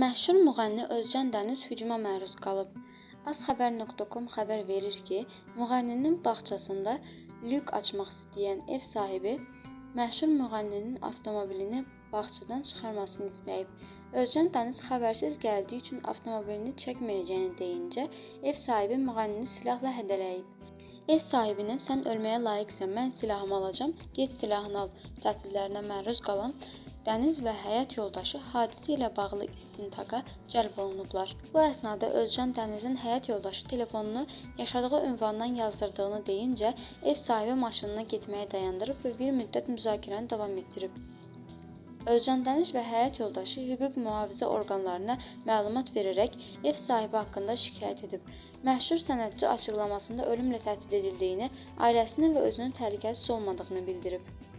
Məşhur müğənni Özcan Dəniz hücuma məruz qalıb. Azxəbər.com xəbər verir ki, müğənninin bağçasında lük açmaq istəyən ev sahibi məşhur müğənninin avtomobilini bağçadan çıxarmasını istəyib. Özcan Dəniz xəbərsiz gəldiyi üçün avtomobilini çəkməyəcəyini deyincə, ev sahibi müğənnini silahla hədələyib. Ev sahibinə sən ölməyə layiqsən, mən silahımı alacağam, get silahını al təhdidlərinə məruz qalan Dəniz və həyat yoldaşı hadisə ilə bağlı istintaqa cəlb olunublar. Bu əsnada Özcan Dənizin həyat yoldaşı telefonunu yaşadığı ünvandan yazdırdığını deyincə, ev sahibi maşınına getməyi dayandırıb və bir müddət müzakirəni davam etdirib. Özcan Dəniz və həyat yoldaşı hüquq mühafizə orqanlarına məlumat verərək ev sahibi haqqında şikayət edib. Məşhur sənətçi açıqlamasında ölümlə təhdid edildiyini, ailəsinin və özünün təhlükəsiz olmadığını bildirib.